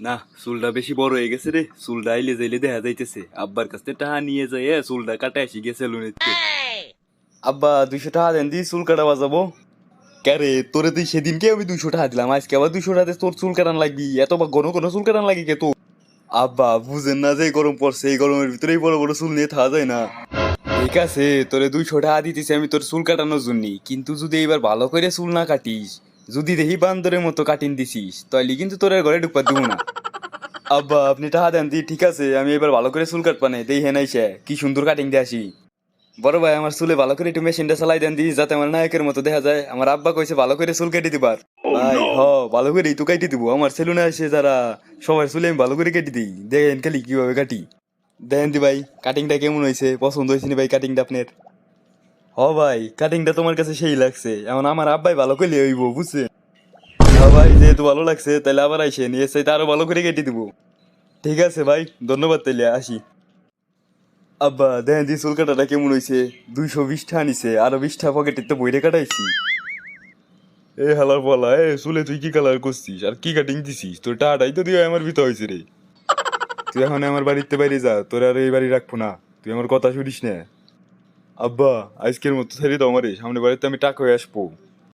না, চুলটা বেশি বড় হয়ে গেছে রে। চুলটা আইলে যাইলে দেখা যাইতেছে। আব্বার কাছ থেকে টাকা নিয়ে যাই চুলটা কাটা আসি গেছে লুনিতে আব্বা, দুইশো টাকা দেন দি, চুল কাটা বাজাবো। ক্যারে তোরে তুই সেদিনকে আমি দুইশো টাকা দিলাম, আজকে আবার দুইশো টাকা তোর চুল কাটান লাগবি। এত বা ঘন ঘন চুল কাটান লাগি কে তো আব্বা, বুঝেন না যে গরম পড়ছে, এই গরমের ভিতরেই বড় বড় চুল নিয়ে থাকা যায় না। ঠিক আছে, তোরে দুইশো টাকা দিতেছি আমি তোর চুল কাটানোর জন্য কিন্তু যদি এবার ভালো করে চুল না কাটিস যদি দেখি বান্দরের মতো কাটিন দিছিস তাহলে কিন্তু তোর ঘরে ঢুকবা দিব না। আব্বা আপনি টাকা দেন দি ঠিক আছে আমি এবার ভালো করে চুল কাটবা না দেই হেনাই সে কি সুন্দর কাটিং দিয়ে আসি। বড় ভাই আমার চুলে ভালো করে একটু মেশিনটা চালাই দেন দি যাতে আমার নায়কের মতো দেখা যায়। আমার আব্বা কইছে ভালো করে চুল কেটে দিবার। ভাই হ ভালো করে তো কেটে দিব। আমার সেলুনে আসে যারা সবার চুলে আমি ভালো করে কেটে দিই। দেখেন খালি কীভাবে কাটি। দেখেন দি ভাই কাটিংটা কেমন হয়েছে পছন্দ হয়েছে নি ভাই কাটিংটা আপনার? ভাই কাটিংটা তোমার কাছে সেই লাগছে। এখন আমার আব্বাই ভালো করে হইব, বুঝছেন? হ্যাঁ ভাই, যেহেতু ভালো লাগছে তাহলে আবার আরও ভালো করে কেটে দিব। ঠিক আছে ভাই, ধন্যবাদ তাইলে, আসি। আব্বা, দেখেন চুল কাটাটা কেমন হয়েছে দুইশো বিশটা আনিছে, আরও বিশটা পকেটে তো বইরে কাটাইছি। এ হালার বলা, এ চুলে তুই কি কালার করছিস? আর কি কাটিং দিছিস? তোর টাটাই তো দিয়ে আমার ভিতর হয়েছে রে। তুই এখন আমার বাড়িতে বাইরে যা, তোর আর এই বাড়ি রাখব না। তুই আমার কথা শুনিস না। আব্বা আজকের মতো ছেড়ে দাও আমারে সামনে বাড়িতে আমি টাকা হয়ে আসব।